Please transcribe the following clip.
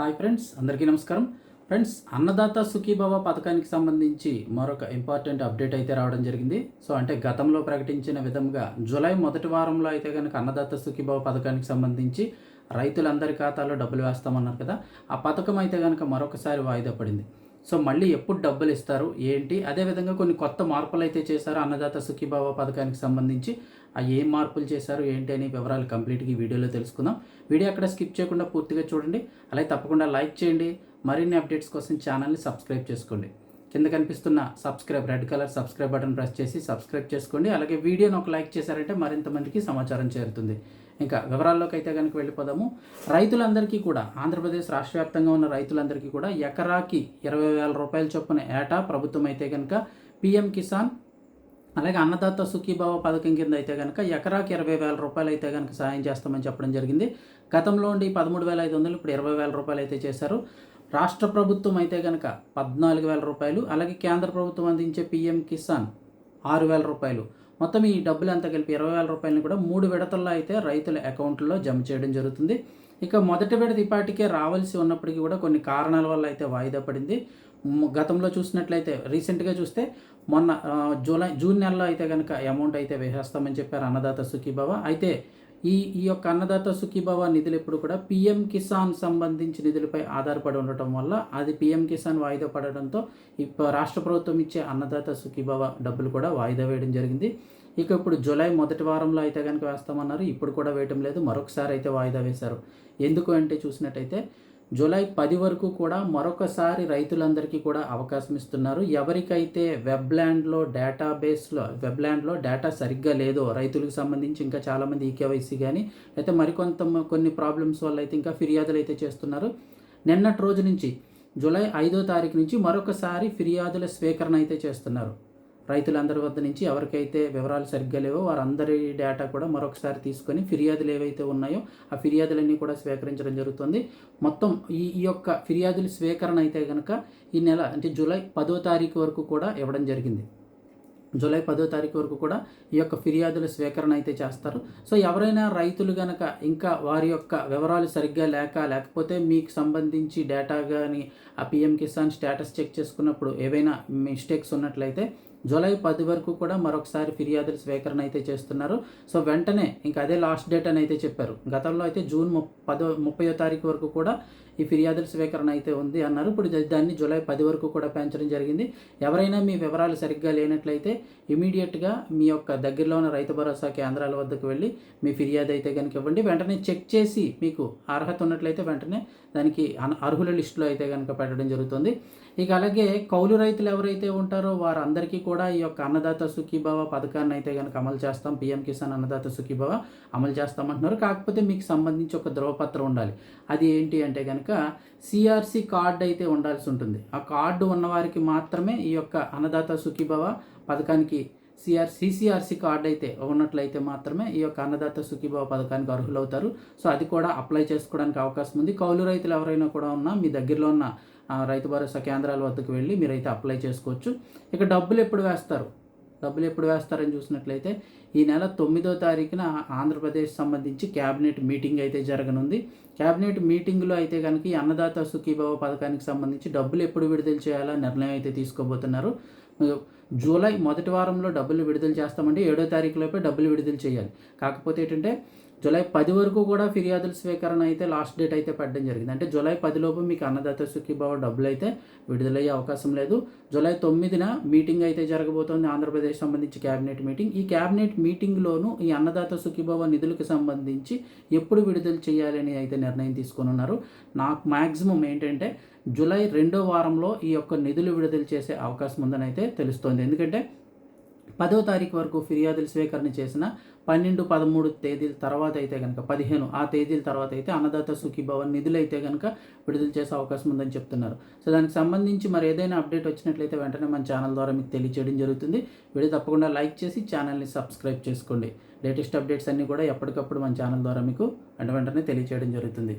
Hi friends అందరికీ నమస్కారం. Friends Annadata Sukhibhava పథకానికి సంబంధించి మరొక ఇంపార్టెంట్ అప్డేట్ అయితే రావడం జరిగింది. సో అంటే గతంలో ప్రకటించిన విధంగా జూలై మొదటి వారంలో అయితే కనుక అన్నదాత సుఖీభవ పథకానికి సంబంధించి రైతులందరి ఖాతాలో డబ్బులు వేస్తామన్నారు కదా. ఆ పథకం అయితే కనుక మరొకసారి వాయిదా పడింది. సో మళ్ళీ ఎప్పుడు డబ్బులు ఇస్తారు ఏంటి? అదేవిధంగా కొన్ని కొత్త మార్పులు అయితే చేశారు అన్నదాత సుఖీభావ పథకానికి సంబంధించి. ఆ ఏం మార్పులు చేశారు ఏంటి అనే వివరాలు కంప్లీట్గా ఈ వీడియోలో తెలుసుకుందాం. వీడియో అక్కడ స్కిప్ చేయకుండా పూర్తిగా చూడండి. అలాగే తప్పకుండా లైక్ చేయండి. మరిన్ని అప్డేట్స్ కోసం ఛానల్ని సబ్స్క్రైబ్ చేసుకోండి. కింద కనిపిస్తున్న subscribe red colour subscribe button press చేసి సబ్స్క్రైబ్ చేసుకోండి. అలాగే వీడియోని ఒక లైక్ చేశారంటే మరింత మందికి సమాచారం చేరుతుంది. ఇంకా వివరాల్లోకి అయితే కనుక వెళ్ళిపోదాము. రైతులందరికీ కూడా ఆంధ్రప్రదేశ్ రాష్ట్ర వ్యాప్తంగా ఉన్న రైతులందరికీ కూడా ఎకరాకి ఇరవై వేల రూపాయల చొప్పున ఏటా ప్రభుత్వం అయితే కనుక పిఎం కిసాన్ అలాగే అన్నదాత సుఖీభావ పథకం కింద అయితే కనుక ఎకరాకి ఇరవై వేల రూపాయలు అయితే కనుక సాయం చేస్తామని చెప్పడం జరిగింది. గతంలో ఉండి పదమూడు వేల ఐదు వందలు ఇప్పుడు ఇరవై వేల రూపాయలు అయితే చేశారు. రాష్ట్ర ప్రభుత్వం అయితే కనుక పద్నాలుగు వేల రూపాయలు అలాగే కేంద్ర ప్రభుత్వం అందించే పిఎం కిసాన్ ఆరు వేల రూపాయలు. మొత్తం ఈ డబ్బులు అంతా కలిపి ఇరవై వేల రూపాయలను కూడా మూడు విడతల్లో అయితే రైతుల అకౌంట్లో జమ చేయడం జరుగుతుంది. ఇక మొదటి విడత ఇప్పటికే రావాల్సి ఉన్నప్పటికీ కూడా కొన్ని కారణాల వల్ల అయితే వాయిదా పడింది. గతంలో చూసినట్లయితే రీసెంట్గా చూస్తే మొన్న జూలై జూన్ నెలలో అయితే కనుక అమౌంట్ అయితే వేసేస్తామని చెప్పారు అన్నదాత సుఖీబాబా అయితే ఈ ఈ యొక్క అన్నదాత సుఖీభవ నిధులు ఎప్పుడు కూడా పిఎం కిసాన్ సంబంధించి నిధులపై ఆధారపడి ఉండటం వల్ల అది పిఎం కిసాన్ వాయిదా పడడంతో ఇప్పుడు రాష్ట్ర ప్రభుత్వం ఇచ్చే అన్నదాత సుఖీభవ డబ్బులు కూడా వాయిదా వేయడం జరిగింది. ఇక ఇప్పుడు జూలై మొదటి వారంలో అయితే కనుక వేస్తామన్నారు. ఇప్పుడు కూడా వేయటం లేదు. మరొకసారి అయితే వాయిదా వేశారు. ఎందుకు అంటే చూసినట్టయితే జూలై పది వరకు కూడా మరొకసారి రైతులందరికీ కూడా అవకాశం ఇస్తున్నారు. ఎవరికైతే వెబ్ల్యాండ్లో డేటాబేస్లో వెబ్ల్యాండ్లో డేటా సరిగ్గా లేదో రైతులకు సంబంధించి ఇంకా చాలామంది ఈకేవైసీ కానీ అయితే మరికొంత కొన్ని ప్రాబ్లమ్స్ వల్ల అయితే ఇంకా ఫిర్యాదులు అయితే చేస్తున్నారు. నిన్నటి రోజు నుంచి జూలై ఐదో తారీఖు నుంచి మరొకసారి ఫిర్యాదుల స్వీకరణ అయితే చేస్తున్నారు. రైతులందరి వద్ద నుంచి ఎవరికైతే వివరాలు సరిగ్గా లేవో వారందరి డేటా కూడా మరొకసారి తీసుకొని ఫిర్యాదులు ఏవైతే ఉన్నాయో ఆ ఫిర్యాదులన్నీ కూడా స్వీకరించడం జరుగుతుంది. మొత్తం ఈ ఈ యొక్క ఫిర్యాదుల స్వీకరణ అయితే కనుక ఈ నెల అంటే జూలై పదో తారీఖు వరకు కూడా ఇవ్వడం జరిగింది. జూలై పదో తారీఖు వరకు కూడా ఈ యొక్క ఫిర్యాదుల స్వీకరణ అయితే చేస్తారు. సో ఎవరైనా రైతులు కనుక ఇంకా వారి యొక్క వివరాలు సరిగ్గా లేక లేకపోతే మీకు సంబంధించి డేటా కానీ ఆ పిఎం కిసాన్ స్టేటస్ చెక్ చేసుకున్నప్పుడు ఏవైనా మిస్టేక్స్ ఉన్నట్లయితే జూలై పది వరకు కూడా మరొకసారి ఫిర్యాదుల స్వీకరణ అయితే చేస్తున్నారు. సో వెంటనే ఇంకా అదే లాస్ట్ డేట్ అని అయితే చెప్పారు. గతంలో అయితే జూన్ పదో ముప్పయో తారీఖు వరకు కూడా ఈ ఫిర్యాదుల స్వీకరణ అయితే ఉంది అన్నారు. ఇప్పుడు దాన్ని జూలై పది వరకు కూడా పెంచడం జరిగింది. ఎవరైనా మీ వివరాలు సరిగ్గా లేనట్లయితే ఇమీడియట్గా మీ యొక్క దగ్గరలో ఉన్న రైతు భరోసా కేంద్రాల వద్దకు వెళ్ళి మీ ఫిర్యాదు అయితే కనుక ఇవ్వండి. వెంటనే చెక్ చేసి మీకు అర్హత ఉన్నట్లయితే వెంటనే దానికి అర్హుల లిస్టులో అయితే కనుక పెట్టడం జరుగుతుంది. ఇక అలాగే కౌలు రైతులు ఎవరైతే ఉంటారో వారందరికీ కూడా ఈ యొక్క అన్నదాత సుఖీభావ పథకాన్ని అయితే కనుక అమలు చేస్తాం. పిఎం కిసాన్ అన్నదాత సుఖీభావ అమలు చేస్తామంటున్నారు. కాకపోతే మీకు సంబంధించి ఒక ధ్రువపత్రం ఉండాలి. అది ఏంటి అంటే కనుక సిఆర్సి కార్డు అయితే ఉండాల్సి ఉంటుంది. ఆ కార్డు ఉన్నవారికి మాత్రమే ఈ యొక్క అన్నదాత సుఖీభవ పథకానికి సిఆర్ సిసిఆర్సి కార్డు అయితే ఉన్నట్లయితే మాత్రమే ఈ యొక్క అన్నదాత సుఖీభావ పథకానికి అర్హులవుతారు. సో అది కూడా అప్లై చేసుకోవడానికి అవకాశం ఉంది. కౌలు రైతులు ఎవరైనా కూడా ఉన్నా మీ దగ్గరలో ఉన్న రైతు భరోసా కేంద్రాల వద్దకు వెళ్ళి మీరైతే అప్లై చేసుకోవచ్చు. ఇక డబ్బులు ఎప్పుడు వేస్తారు? డబ్బులు ఎప్పుడు వేస్తారని చూసినట్లయితే ఈ నెల తొమ్మిదో తారీఖున ఆంధ్రప్రదేశ్ సంబంధించి క్యాబినెట్ మీటింగ్ అయితే జరగనుంది. క్యాబినెట్ మీటింగ్లో అయితే కనుక ఈ అన్నదాత సుఖీభావ పథకానికి సంబంధించి డబ్బులు ఎప్పుడు విడుదల చేయాలా నిర్ణయం అయితే తీసుకోబోతున్నారు. జూలై మొదటి వారంలో డబ్బులు విడుదల చేస్తామంటే ఏడో తారీఖులోపే డబ్బులు విడుదల చేయాలి. కాకపోతే ఏంటంటే జూలై పది వరకు కూడా ఫిర్యాదుల స్వీకరణ అయితే లాస్ట్ డేట్ అయితే పెట్టడం జరిగింది. అంటే జూలై పదిలోపు మీకు అన్నదాత సుఖీభావ డబ్బులు అయితే విడుదలయ్యే అవకాశం లేదు. జూలై తొమ్మిదిన మీటింగ్ అయితే జరగబోతోంది. ఆంధ్రప్రదేశ్ సంబంధించి క్యాబినెట్ మీటింగ్. ఈ క్యాబినెట్ మీటింగ్లోనూ ఈ అన్నదాత సుఖీభావ నిధులకు సంబంధించి ఎప్పుడు విడుదల చేయాలని అయితే నిర్ణయం తీసుకొని ఉన్నారు. నాకు మ్యాక్సిమం ఏంటంటే జూలై రెండో వారంలో ఈ యొక్క నిధులు విడుదల చేసే అవకాశం ఉందని అయితే తెలుస్తోంది. ఎందుకంటే పదో తారీఖు వరకు ఫిర్యాదులు స్వీకరణ చేసిన పన్నెండు పదమూడు తేదీల తర్వాత అయితే కనుక పదిహేను ఆ తేదీల తర్వాత అయితే అన్నదాత సుఖీభవన్ నిధులు అయితే కనుక విడుదల చేసే అవకాశం ఉందని చెప్తున్నారు. సో దానికి సంబంధించి మరి ఏదైనా అప్డేట్ వచ్చినట్లయితే వెంటనే మన ఛానల్ ద్వారా మీకు తెలియచేయడం జరుగుతుంది. వీడియో తప్పకుండా లైక్ చేసి ఛానల్ని సబ్స్క్రైబ్ చేసుకోండి. లేటెస్ట్ అప్డేట్స్ అన్నీ కూడా ఎప్పటికప్పుడు మన ఛానల్ ద్వారా మీకు వెంట వెంటనే తెలియచేయడం జరుగుతుంది.